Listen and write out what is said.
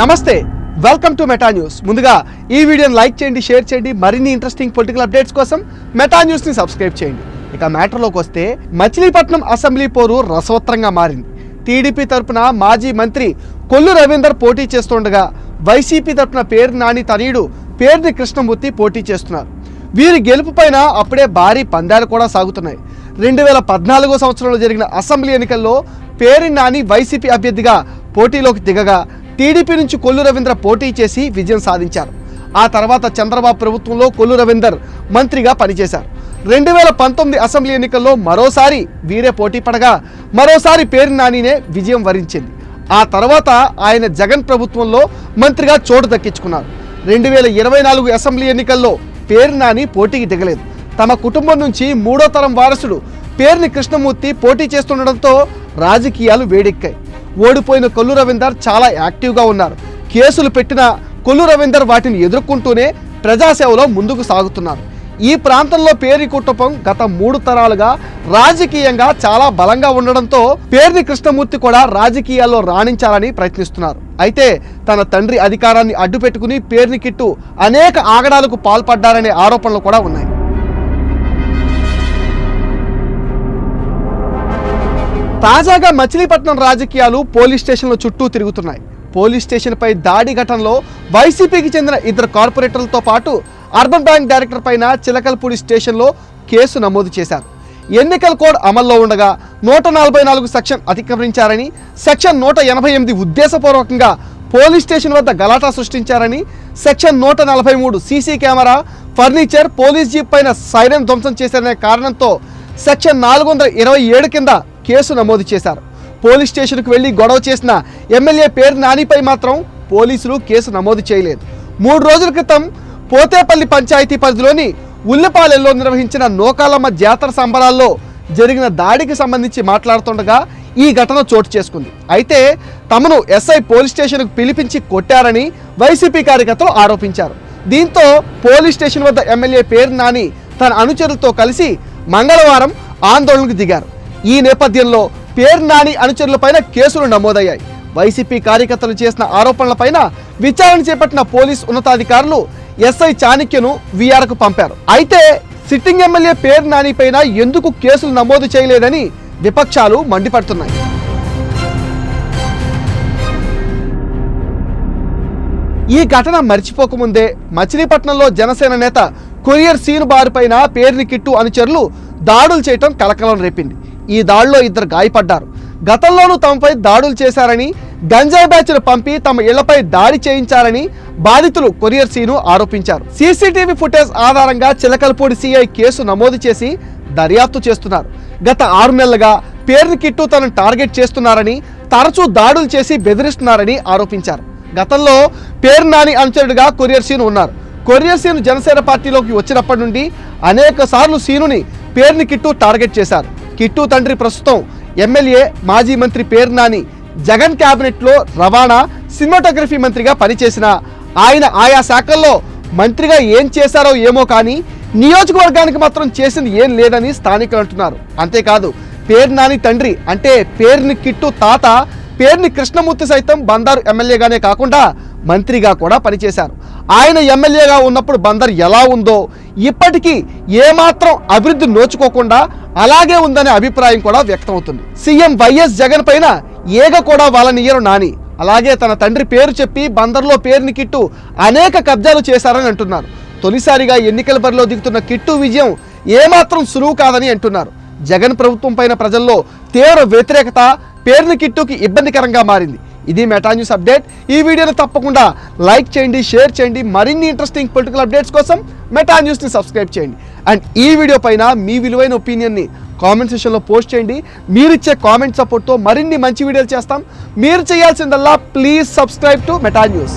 నమస్తే welcome to Meta news ముందుగా ఈ వీడియోని లైక్ చేయండి షేర్ చేయండి మరిన్ని ఇంట్రెస్టింగ్ పొలిటికల్ అప్డేట్స్ కోసం మెటా న్యూస్ని సబ్స్క్రైబ్ చేయండి. ఇక మ్యాటర్లోకి వస్తే మచిలీపట్నం అసెంబ్లీ పోరు రసవత్రంగా మారింది. టీడీపీ తరఫున మాజీ మంత్రి కొల్లు రవీందర్ పోటీ చేస్తుండగా వైసీపీ తరపున పేరు నాని తనయుడు పేర్ని కృష్ణమూర్తి పోటీ చేస్తున్నారు. వీరి గెలుపు పైన అప్పుడే భారీ పందాలు కూడా సాగుతున్నాయి. రెండు వేల పద్నాలుగో సంవత్సరంలో జరిగిన అసెంబ్లీ ఎన్నికల్లో పేరు నాని వైసీపీ అభ్యర్థిగా పోటీలోకి దిగగా టీడీపీ నుంచి కొల్లు రవీంద్ర పోటీ చేసి విజయం సాధించారు. ఆ తర్వాత చంద్రబాబు ప్రభుత్వంలో కొల్లు రవీందర్ మంత్రిగా పనిచేశారు. రెండు వేల పంతొమ్మిది అసెంబ్లీ ఎన్నికల్లో మరోసారి వీరే పోటీ పడగా మరోసారి పేరు నానినే విజయం వరించింది. ఆ తర్వాత ఆయన జగన్ ప్రభుత్వంలో మంత్రిగా చోటు దక్కించుకున్నారు. రెండు వేల ఇరవై నాలుగు అసెంబ్లీ ఎన్నికల్లో పేరు నాని పోటీకి దిగలేదు. తమ కుటుంబం నుంచి మూడో తరం వారసుడు పేరుని కృష్ణమూర్తి పోటీ చేస్తుండడంతో రాజకీయాలు వేడెక్కాయి. ఓడిపోయిన కొల్లు రవీందర్ చాలా యాక్టివ్గా ఉన్నారు. కేసులు పెట్టిన కొల్లు రవీందర్ వాటిని ఎదుర్కొంటూనే ప్రజాసేవలో ముందుకు సాగుతున్నారు. ఈ ప్రాంతంలో పేరి కుటుంబం గత మూడు తరాలుగా రాజకీయంగా చాలా బలంగా ఉండడంతో పేర్ని కృష్ణమూర్తి కూడా రాజకీయాల్లో రాణించాలని ప్రయత్నిస్తున్నారు. అయితే తన తండ్రి అధికారాన్ని అడ్డుపెట్టుకుని పేర్ని కిట్టు అనేక ఆగడాలకు పాల్పడ్డారనే ఆరోపణలు కూడా ఉన్నాయి. తాజాగా మచిలీపట్నం రాజకీయాలు పోలీస్ స్టేషన్ల చుట్టూ తిరుగుతున్నాయి. పోలీస్ స్టేషన్పై దాడి ఘటనలో వైసీపీకి చెందిన ఇద్దరు కార్పొరేటర్లతో పాటు అర్బన్ బ్యాంక్ డైరెక్టర్ పైన చిలకలపూడి స్టేషన్లో కేసు నమోదు చేశారు. ఎన్నికల కోడ్ అమల్లో ఉండగా నూట నలభై నాలుగు సెక్షన్ అతిక్రమించారని సెక్షన్ నూట ఎనభై ఎనిమిది ఉద్దేశపూర్వకంగా పోలీస్ స్టేషన్ వద్ద గలాటా సృష్టించారని సెక్షన్ నూట నలభై మూడు CC camera furniture police jeep పైన సైరన్ ధ్వంసం చేశారనే కారణంతో సెక్షన్ నాలుగు వందల ఇరవై ఏడు కింద కేసు నమోదు చేశారు. పోలీస్ స్టేషన్కు వెళ్ళి గొడవ చేసిన ఎమ్మెల్యే పేరు నానిపై మాత్రం పోలీసులు కేసు నమోదు చేయలేదు. మూడు రోజుల క్రితం పోతేపల్లి పంచాయతీ పరిధిలోని ఉల్లిపాలెంలో నిర్వహించిన నోకాలమ్మ జాతర సంబరాల్లో జరిగిన దాడికి సంబంధించి మాట్లాడుతుండగా ఈ ఘటన చోటు చేసుకుంది. అయితే తమను ఎస్ఐ పోలీస్ స్టేషన్కు పిలిపించి కొట్టారని వైసీపీ కార్యకర్తలు ఆరోపించారు. దీంతో పోలీస్ స్టేషన్ వద్ద ఎమ్మెల్యే పేరు నాని తన అనుచరులతో కలిసి మంగళవారం ఆందోళనకు దిగారు. ఈ నేపథ్యంలో పేరు నాని అనుచరులపైన కేసులు నమోదయ్యాయి. వైసీపీ కార్యకర్తలు చేసిన ఆరోపణలపైన విచారణ చేపట్టిన పోలీస్ ఉన్నతాధికారులు ఎస్ఐ చాణక్యను వీఆర్కు పంపారు. అయితే సిట్టింగ్ ఎమ్మెల్యే పేరు నానిపైన ఎందుకు కేసులు నమోదు చేయలేదని విపక్షాలు మండిపడుతున్నాయి. ఈ ఘటన మర్చిపోకముందే మచిలీపట్నంలో జనసేన నేత కొరియర్ సీను బారిపైన పేర్ని కిట్టు అనుచరులు దాడులు చేయటం కలకలం రేపింది. ఈ దాడిలో ఇద్దరు గాయపడ్డారు. గతంలోనూ తమపై దాడులు చేశారని గంజాయి బ్యాచ్ను పంపి తమ ఇళ్ళపై దాడి చేయించారని బాధితులు కొరియర్ సీను ఆరోపించారు. సీసీటీవీ ఫుటేజ్ ఆధారంగా చిలకలపూడి సిఐ కేసు నమోదు చేసి దర్యాప్తు చేస్తున్నారు. గత ఆరు నెలలుగా పేరుని కిట్టు తనను టార్గెట్ చేస్తున్నారని తరచూ దాడులు చేసి బెదిరిస్తున్నారని ఆరోపించారు. గతంలో పేరు నాని అనుచరుడిగా కొరియర్ సీను ఉన్నారు. కొరియర్ సీను జనసేన పార్టీలోకి వచ్చినప్పటి నుండి అనేక సార్లు సీనుని పేరుని కిట్టు టార్గెట్ చేశారు. కిట్టు తండ్రి ప్రస్తుతం ఎమ్మెల్యే మాజీ మంత్రి పేరు నాని జగన్ క్యాబినెట్లో రవాణా సినిమాటోగ్రఫీ మంత్రిగా పనిచేసిన ఆయన ఆయా శాఖల్లో మంత్రిగా ఏం చేశారో ఏమో కానీ నియోజకవర్గానికి మాత్రం చేసింది ఏం లేదని స్థానికులు అంటున్నారు. అంతేకాదు పేరు నాని తండ్రి అంటే పేరుని కిట్టు తాత పేరుని కృష్ణమూర్తి సైతం బందారు ఎమ్మెల్యేగానే కాకుండా మంత్రిగా కూడా పనిచేశారు. ఆయన ఎమ్మెల్యేగా ఉన్నప్పుడు బందర్ ఎలా ఉందో ఇప్పటికీ ఏమాత్రం అభివృద్ధి నోచుకోకుండా అలాగే ఉందనే అభిప్రాయం కూడా వ్యక్తమవుతుంది. సీఎం వైఎస్ జగన్ పైన ఏగ కూడా వాళ్ళనియ్యరు నాని. అలాగే తన తండ్రి పేరు చెప్పి బందర్లో పేరుని కిట్టు అనేక కబ్జాలు చేశారని అంటున్నారు. తొలిసారిగా ఎన్నికల బరిలో దిగుతున్న కిట్టు విజయం ఏమాత్రం సులువు కాదని అంటున్నారు. జగన్ ప్రభుత్వం పైన ప్రజల్లో తీవ్ర వ్యతిరేకత పేరుని కిట్టుకి ఇబ్బందికరంగా మారింది. ఇది మెటా న్యూస్ అప్డేట్ ఈ వీడియోని తప్పకుండా లైక్ చేయండి షేర్ చేయండి. మరిన్ని ఇంట్రెస్టింగ్ పొలిటికల్ అప్డేట్స్ కోసం మెటా న్యూస్ని సబ్స్క్రైబ్ చేయండి. అండ్ ఈ వీడియో పైన మీ విలువైన ఒపీనియన్ని కామెంట్ సెషన్లో పోస్ట్ చేయండి. మీరిచ్చే కామెంట్ సపోర్ట్తో మరిన్ని మంచి వీడియోలు చేస్తాం. మీరు చేయాల్సిందల్లా please subscribe to Meta news